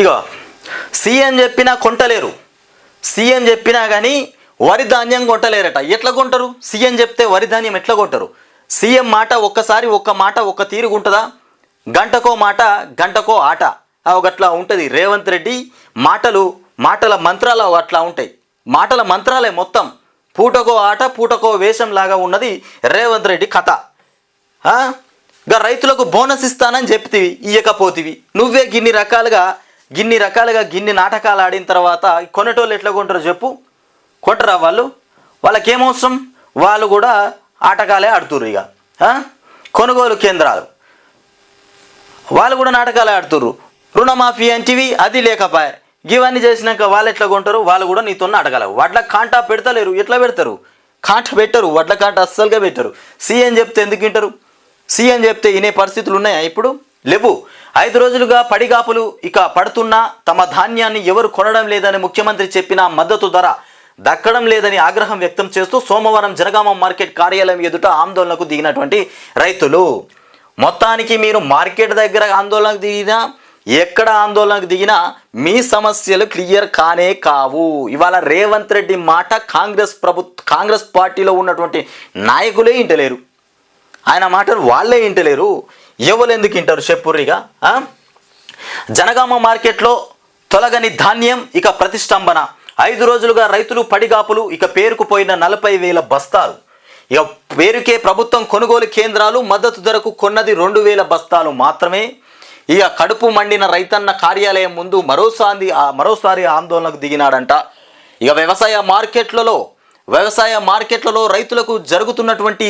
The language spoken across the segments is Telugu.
ఇగో సీఎం చెప్పినా కొంటలేరు. సీఎం చెప్పినా కానీ వరి ధాన్యం కొంటలేరట. ఎట్లా కొంటారు? సీఎం చెప్తే వరి ధాన్యం ఎట్లా కొంటారు? సీఎం మాట ఒక్కసారి ఒక్క మాట ఒక్క తీరుగుంటుందా గంటకో మాట గంటకో ఆట. ఒకట్లా ఉంటుంది. రేవంత్ రెడ్డి మాటలు మాటల మంత్రాలు అట్లా ఉంటాయి. మాటల మంత్రాలే మొత్తం. పూటకో ఆట పూటకో వేషం లాగా ఉన్నది రేవంత్ రెడ్డి కథ. ఇక రైతులకు బోనస్ ఇస్తానని చెప్తివి ఇయ్యకపోతివి. నువ్వే గిన్ని రకాలుగా గిన్ని రకాలుగా గిన్ని నాటకాలు ఆడిన తర్వాత కొనేటోళ్ళు ఎట్లా కొంటారు చెప్పు. కొంటరా వాళ్ళు? వాళ్ళకేమవసరం? వాళ్ళు కూడా ఆటకాలే ఆడుతుర్రు ఇక కొనుగోలు కేంద్రాలు. వాళ్ళు కూడా నాటకాలే ఆడుతుర్రు. రుణమాఫీ అంటివి అది లేకపాయే. ఇవన్నీ చేసినాక వాళ్ళు ఎట్లా కొంటారు? వాళ్ళు కూడా నీతో నాటకాలు. వడ్ల కాంటా పెడతలేరు. ఎట్లా పెడతారు? కాంట పెట్టరు. వడ్ల కాంట అస్సలుగా పెట్టరు. సీఎం చెప్తే ఎందుకు వింటారు? సీఎం చెప్తే ఇనే పరిస్థితులు ఉన్నాయా ఇప్పుడు? లేవు. ఐదు రోజులుగా పడిగాపులు ఇక పడుతున్నా తమ ధాన్యాన్ని ఎవరు కొనడం లేదని ముఖ్యమంత్రి చెప్పిన మద్దతు ధర దక్కడం లేదని ఆగ్రహం వ్యక్తం చేస్తూ సోమవారం జనగామ మార్కెట్ కార్యాలయం ఎదుట ఆందోళనకు దిగినటువంటి రైతులు. మొత్తానికి మీరు మార్కెట్ దగ్గర ఆందోళనకు దిగినా ఎక్కడ ఆందోళనకు దిగినా మీ సమస్యలు క్లియర్ కానే కావు. ఇవాళ రేవంత్ రెడ్డి మాట కాంగ్రెస్ ప్రభుత్వ కాంగ్రెస్ పార్టీలో ఉన్నటువంటి నాయకులే ఇంటలేరు. ఆయన మాటలు వాళ్ళే ఇంటలేరు. ఎవరు ఎందుకు ఇంటారు చెప్పుర్రిగా జనగామ మార్కెట్లో తొలగని ధాన్యం ఇక ప్రతిష్టంభన. ఐదు రోజులుగా రైతులు పడిగాపులు ఇక పేరుకుపోయిన నలభై వేల బస్తాలు. ఇక పేరుకే ప్రభుత్వం కొనుగోలు కేంద్రాలు మద్దతు ధరకు కొన్నది రెండు వేల బస్తాలు మాత్రమే. ఇక కడుపు మండిన రైతన్న కార్యాలయం ముందు మరోసారి మరోసారి ఆందోళనకు దిగినాడంట. ఇక వ్యవసాయ మార్కెట్లలో వ్యవసాయ మార్కెట్లలో రైతులకు జరుగుతున్నటువంటి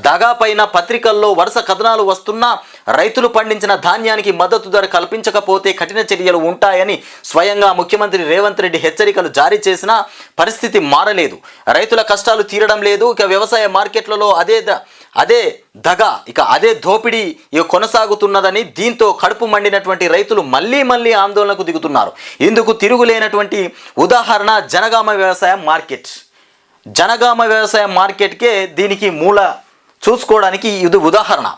దగా పైన పత్రికల్లో వరుస కథనాలు వస్తున్నా రైతులు పండించిన ధాన్యానికి మద్దతు ధర కల్పించకపోతే కఠిన చర్యలు ఉంటాయని స్వయంగా ముఖ్యమంత్రి రేవంత్ రెడ్డి హెచ్చరికలు జారీ చేసినా పరిస్థితి మారలేదు. రైతుల కష్టాలు తీరడం లేదు. ఇక వ్యవసాయ మార్కెట్లలో అదే ద- అదే దగ ఇక అదే దోపిడీ ఇక కొనసాగుతున్నదని దీంతో కడుపు మండినటువంటి రైతులు మళ్ళీ మళ్ళీ ఆందోళనకు దిగుతున్నారు. ఇందుకు తిరుగులేనటువంటి ఉదాహరణ జనగామ వ్యవసాయ మార్కెట్. జనగామ వ్యవసాయ మార్కెట్కే దీనికి మూల చూసుకోవడానికి ఇది ఉదాహరణ.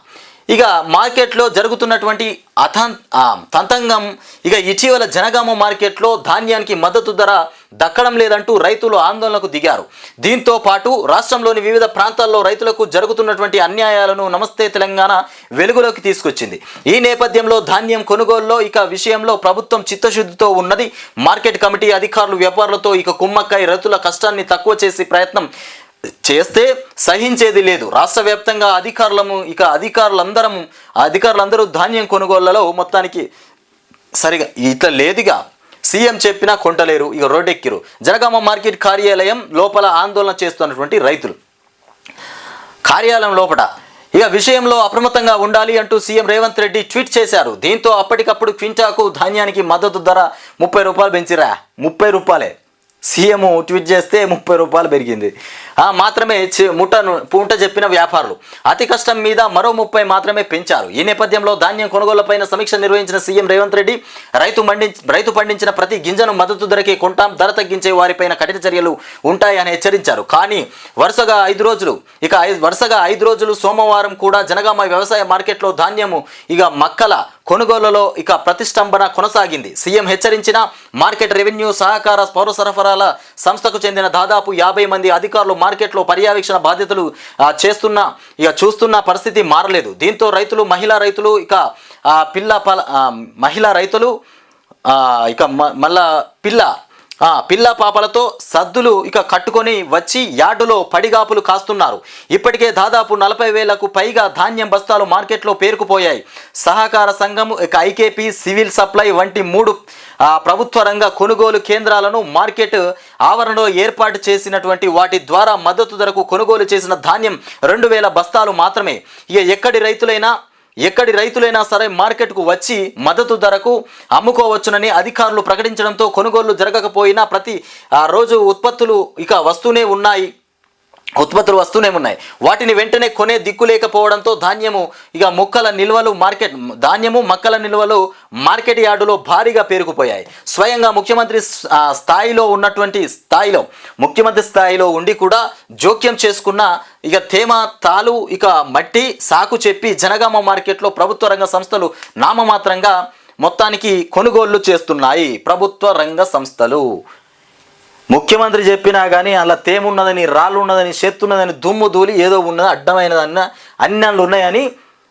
ఇక మార్కెట్లో జరుగుతున్నటువంటి అథం తంతంగం ఇక ఇటీవల జనగామ మార్కెట్లో ధాన్యానికి మద్దతు ధర దక్కడం లేదంటూ రైతులు ఆందోళనకు దిగారు. దీంతో పాటు రాష్ట్రంలోని వివిధ ప్రాంతాల్లో రైతులకు జరుగుతున్నటువంటి అన్యాయాలను నమస్తే తెలంగాణ వెలుగులోకి తీసుకొచ్చింది. ఈ నేపథ్యంలో ధాన్యం కొనుగోలులో ఇక విషయంలో ప్రభుత్వం చిత్తశుద్ధితో ఉన్నది. మార్కెట్ కమిటీ అధికారులు వ్యాపారులతో ఇక కుమ్మక్కై రైతుల కష్టాన్ని తక్కువ చేసే ప్రయత్నం చేస్తే సహించేది లేదు. రాష్ట్ర వ్యాప్తంగా అధికారులము ఇక అధికారులందరము అధికారులందరూ ధాన్యం కొనుగోళ్ళలో మొత్తానికి సరిగా ఇట్లా లేదుగా. సీఎం చెప్పినా కొంటలేరు ఇక రోడ్డెక్కిరు. జనగామ మార్కెట్ కార్యాలయం లోపల ఆందోళన చేస్తున్నటువంటి రైతులు. కార్యాలయం లోపల ఇక విషయంలో అప్రమత్తంగా ఉండాలి అంటూ సీఎం రేవంత్ రెడ్డి ట్వీట్ చేశారు. దీంతో అప్పటికప్పుడు క్వింటాకు ధాన్యానికి మద్దతు ధర ముప్పై రూపాయలు పెంచిరా? ముప్పై రూపాయలే. సీఎం ట్వీట్ చేస్తే ముప్పై రూపాయలు పెరిగింది. ఆ మాత్రమే చి- ముట్టను చెప్పిన వ్యాపారులు. అతి కష్టం మీద మరో ముప్పై మాత్రమే పెంచారు. ఈ నేపథ్యంలో ధాన్యం కొనుగోళ్ళపైన సమీక్ష నిర్వహించిన సీఎం రేవంత్ రెడ్డి రైతు మండి రైతు పండించిన ప్రతి గింజను మద్దతు ధరకే కొంటాం ధర తగ్గించే వారిపైన కఠిన చర్యలు ఉంటాయని హెచ్చరించారు. కానీ వరుసగా ఐదు రోజులు ఇక వరుసగా ఐదు రోజులు సోమవారం కూడా జనగామ వ్యవసాయ మార్కెట్లో ధాన్యము ఇక మక్కల కొనుగోలులో ఇక ప్రతిష్టంభన కొనసాగింది. సీఎం హెచ్చరించిన మార్కెట్ రెవెన్యూ సహకార పౌర సరఫరాల సంస్థకు చెందిన దాదాపు యాభై మంది అధికారులు మార్కెట్లో పర్యవేక్షణ బాధ్యతలు చేస్తున్న ఇక చూస్తున్న పరిస్థితి మారలేదు. దీంతో రైతులు మహిళా రైతులు ఇక పిల్ల పల మహిళా రైతులు ఇక మళ్ళా పిల్ల ఆ, పిల్ల పాపలతో సద్దులు ఇక కట్టుకొని వచ్చి యార్డులో పడిగాపులు కాస్తున్నారు. ఇప్పటికే దాదాపు నలభై వేలకు పైగా ధాన్యం బస్తాలు మార్కెట్లో పేరుకుపోయాయి. సహకార సంఘం ఇక ఐకేపీ సివిల్ సప్లై వంటి మూడు ప్రభుత్వ రంగ కొనుగోలు కేంద్రాలను మార్కెట్ ఆవరణలో ఏర్పాటు చేసినటువంటి వాటి ద్వారా మద్దతు ధరకు కొనుగోలు చేసిన ధాన్యం రెండు వేల బస్తాలు మాత్రమే. ఇక ఎక్కడి రైతులైనా ఎక్కడి రైతులైనా సరే మార్కెట్కు వచ్చి మద్దతు ధరకు అమ్ముకోవచ్చునని అధికారులు ప్రకటించడంతో కొనుగోళ్ళు జరగకపోయినా ప్రతి ఆ, రోజు ఉత్పత్తులు ఇక వస్తూనే ఉన్నాయి. ఉత్పత్తులు వస్తూనే ఉన్నాయి. వాటిని వెంటనే కొనే దిక్కు లేకపోవడంతో ధాన్యము ఇక మొక్కల నిల్వలు మార్కెట్ ధాన్యము మొక్కల నిల్వలు మార్కెట్ యార్డులో భారీగా పేరుకుపోయాయి. స్వయంగా ముఖ్యమంత్రి స్థాయిలో ఉన్నటువంటి స్థాయిలో ముఖ్యమంత్రి స్థాయిలో ఉండి కూడా జోక్యం చేసుకున్న ఇక తేమ తాలు ఇక మట్టి సాకు చెప్పి జనగామ మార్కెట్లో ప్రభుత్వ రంగ సంస్థలు నామమాత్రంగా మొత్తానికి కొనుగోళ్ళు చేస్తున్నాయి. ప్రభుత్వ రంగ సంస్థలు. ముఖ్యమంత్రి చెప్పినా కానీ అలా తేమున్నదని రాళ్ళు ఉన్నదని చెత్తున్నదని దుమ్ము దూలి ఏదో ఉన్నది అడ్డమైనదన్న అన్ని అన్నులు ఉన్నాయని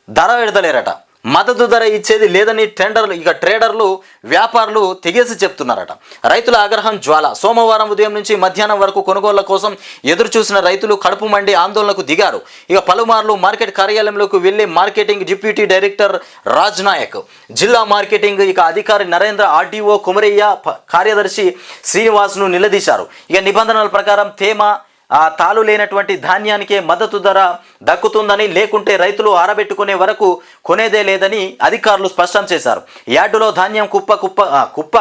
ధర పెడతలేరట. మద్దతు ధర ఇచ్చేది లేదని టెండర్లు ఇక ట్రేడర్లు వ్యాపారులు తెగేసి చెప్తున్నారట. రైతుల ఆగ్రహం జ్వాల. సోమవారం ఉదయం నుంచి మధ్యాహ్నం వరకు కొనుగోళ్ళ కోసం ఎదురు చూసిన రైతులు కడుపు మండి ఆందోళనకు దిగారు. ఇక పలుమార్లు మార్కెట్ కార్యాలయంలోకి వెళ్ళి marketing deputy director Raj Naik. జిల్లా మార్కెటింగ్ ఇక అధికారి నరేంద్ర ఆర్డీఓ కుమరయ్య కార్యదర్శి శ్రీనివాస్ను నిలదీశారు. ఇక నిబంధనల ప్రకారం తేమ ఆ తాలు లేనటువంటి ధాన్యానికే మద్దతు ధర దక్కుతుందని లేకుంటే రైతులు ఆరబెట్టుకునే వరకు కొనేదే లేదని అధికారులు స్పష్టం చేశారు. యార్డులో ధాన్యం కుప్ప కుప్ప కుప్ప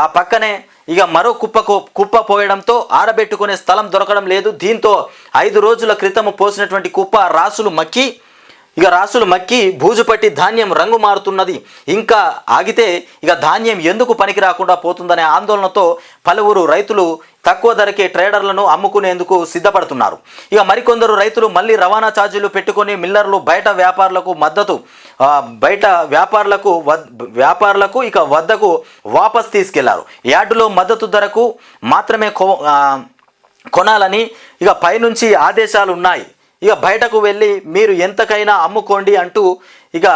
ఆ పక్కనే ఇక మరో కుప్పకు కుప్ప పోయడంతో ఆరబెట్టుకునే స్థలం దొరకడం లేదు. దీంతో ఐదు రోజుల క్రితం పోసినటువంటి కుప్ప రాసులు మక్కి ఇక రాసులు మక్కి బూజు పట్టి ధాన్యం రంగు మారుతున్నది. ఇంకా ఆగితే ఇక ధాన్యం ఎందుకు పనికి రాకుండా పోతుందనే ఆందోళనతో పలువురు రైతులు తక్కువ ధరకే ట్రేడర్లను అమ్ముకునేందుకు సిద్ధపడుతున్నారు. ఇక మరికొందరు రైతులు మళ్ళీ రవాణా ఛార్జీలు పెట్టుకొని మిల్లర్లు బయట వ్యాపారులకు మద్దతు బయట వ్యాపారులకు వ్యాపారులకు ఇక వద్దకు వాపస్ తీసుకెళ్ళారు. యార్డులో మద్దతు ధరకు మాత్రమే కో కొనాలని ఇక పైనుంచి ఆదేశాలు ఉన్నాయి ఇక బయటకు వెళ్ళి మీరు ఎంతకైనా అమ్ముకోండి అంటూ ఇక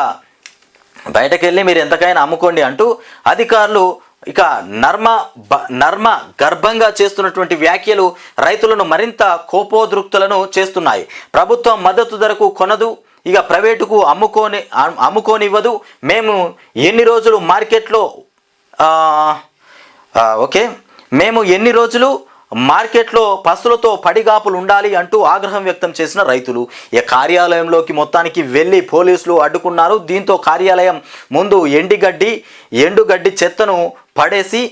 బయటకు వెళ్ళి మీరు ఎంతకైనా అమ్ముకోండి అంటూ అధికారులు ఇక నర్మ బ- నర్మ గర్భంగా చేస్తున్నటువంటి వ్యాఖ్యలు రైతులను మరింత కోపోద్రుక్తులను చేస్తున్నాయి. ప్రభుత్వం మద్దతు ధరకు కొనదు ఇక ప్రైవేటుకు అమ్ముకోని అమ్ముకోనివ్వదు. మేము ఎన్ని రోజులు మార్కెట్లో ఓకే మేము ఎన్ని రోజులు మార్కెట్లో పసులతో పడిగాపులు ఉండాలి అంటూ ఆగ్రహం వ్యక్తం చేసిన రైతులు. ఈ కార్యాలయంలోకి మొత్తానికి వెళ్ళి పోలీసులు అడ్డుకున్నారు. దీంతో కార్యాలయం ముందు ఎండిగడ్డి ఎండుగడ్డి చెత్తను పడేసి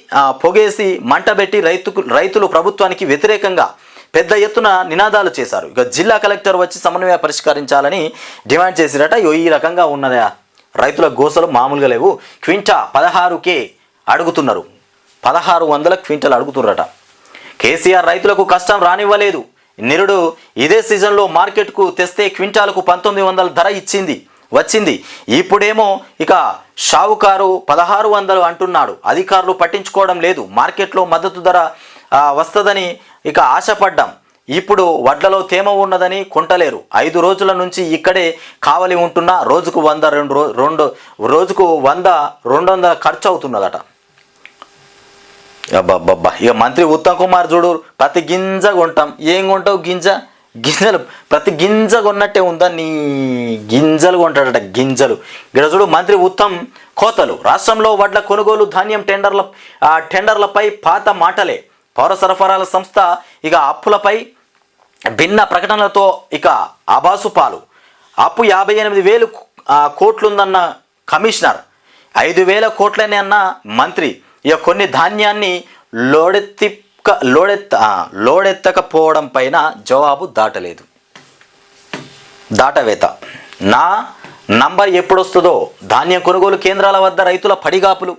పొగేసి మంటబెట్టి రైతుకు రైతులు ప్రభుత్వానికి వ్యతిరేకంగా పెద్ద ఎత్తున నినాదాలు చేశారు. ఇక జిల్లా కలెక్టర్ వచ్చి సమన్వయ పరిష్కరించాలని డిమాండ్ చేసిరట ఈ రకంగా ఉన్నదా? రైతుల గోసలు మామూలుగా లేవు. క్వింటా పదహారుకే అడుగుతున్నారు. పదహారు వందల క్వింటల్ అడుగుతున్నారట. కేసీఆర్ రైతులకు కష్టం రానివ్వలేదు. నిరుడు ఇదే సీజన్లో మార్కెట్కు తెస్తే క్వింటాలకు పంతొమ్మిది వందల ధర ఇచ్చింది వచ్చింది. ఇప్పుడేమో ఇక షావుకారు పదహారు వందలు అంటున్నాడు. అధికారులు పట్టించుకోవడం లేదు. మార్కెట్లో మద్దతు ధర వస్తుందని ఇక ఆశపడ్డాం. ఇప్పుడు వడ్లలో తేమ ఉన్నదని కొంటలేరు. ఐదు రోజుల నుంచి ఇక్కడే కావలి ఉంటున్నా రోజుకు వంద రెండు రెండు రోజుకు వంద రెండు వందల ఖర్చు అవుతున్నదట. అబ్బబ్బబ్బా. ఇక మంత్రి ఉత్తమ్ కుమార్ చూడు ప్రతి గింజ కొంటాం. ఏం కొంటావు గింజ? గింజలు. ప్రతి గింజ కొన్నట్టే ఉందా నీ గింజలు కొంటాడట గింజలు. ఇక్కడ చూడు మంత్రి ఉత్తమ్ కోతలు. రాష్ట్రంలో వడ్ల కొనుగోలు ధాన్యం టెండర్ల టెండర్లపై పాత మాటలే. పౌర సరఫరాల సంస్థ ఇక అప్పులపై భిన్న ప్రకటనలతో ఇక ఆబాసు పాలు. అప్పు యాభై ఎనిమిది వేలు కోట్లుందన్న కమిషనర్. ఐదు వేల కోట్లనే అన్న మంత్రి. ఇక కొన్ని ధాన్యాన్ని లోడెత్తిక లోడెత్త లోడెత్తకపోవడం పైన జవాబు దాటలేదు. దాటవేత. నా నంబర్ ఎప్పుడొస్తుందో? ధాన్యం కొనుగోలు కేంద్రాల వద్ద రైతుల పడిగాపులు.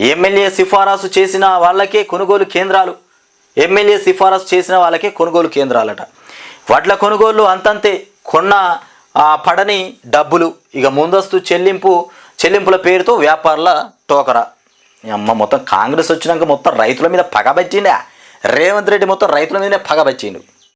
ఎమ్మెల్యే సిఫారసు చేసిన వాళ్ళకే కొనుగోలు కేంద్రాలు. ఎమ్మెల్యే సిఫారసు చేసిన వాళ్ళకే కొనుగోలు కేంద్రాలట. వడ్ల కొనుగోలు అంతంతే. కొన్న ఆ, పడని డబ్బులు. ఇక ముందస్తు చెల్లింపు చెల్లింపుల పేరుతో వ్యాపారుల టోకరా. అమ్మ మొత్తం కాంగ్రెస్ వచ్చినాక మొత్తం రైతుల మీద పగబచ్చిండా రేవంత్ రెడ్డి మొత్తం రైతుల మీదనే పగబచ్చిండు